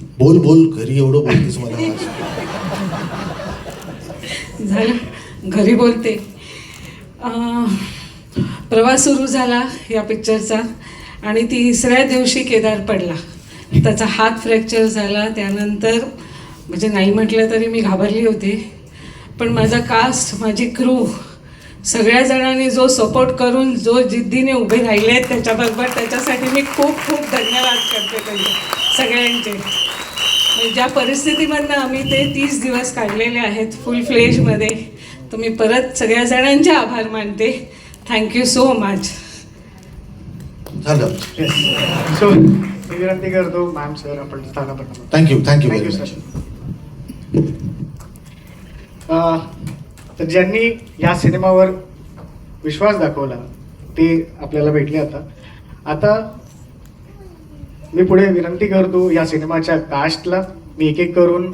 बोल बोल घरी एवढं बोलतेस मला. झालं. घरी बोलते. प्रवास सुरू झाला या पिक्चरचा आणि तिसऱ्या दिवशी केदार पडला. त्याचा हात फ्रॅक्चर झाला. त्यानंतर म्हणजे नाही म्हटलं तरी मी घाबरली होती. पण माझा कास्ट माझी क्रू सगळ्या जणांनी जो सपोर्ट करून जो जिद्दीने उभे राहिले आहेत त्याच्याबरोबर त्याच्यासाठी मी खूप खूप धन्यवाद करते त्यांचे सगळ्यांचे. ज्या परिस्थितीमधनं आम्ही ते तीस दिवस काढलेले आहेत फुल फ्लेजमध्ये तर मी परत सगळ्या जणांचे आभार मानते. थँक्यू सो मच झालं. सो मी विनंती करतो मॅम सर आपण स्थानापन्न थँक्यू थँक्यू थँक्यू सर तर ज्यांनी या सिनेमावर विश्वास दाखवला ते आपल्याला भेटले आता. आता मी पुढे विनंती करतो या सिनेमाच्या कास्टला मी एक एक करून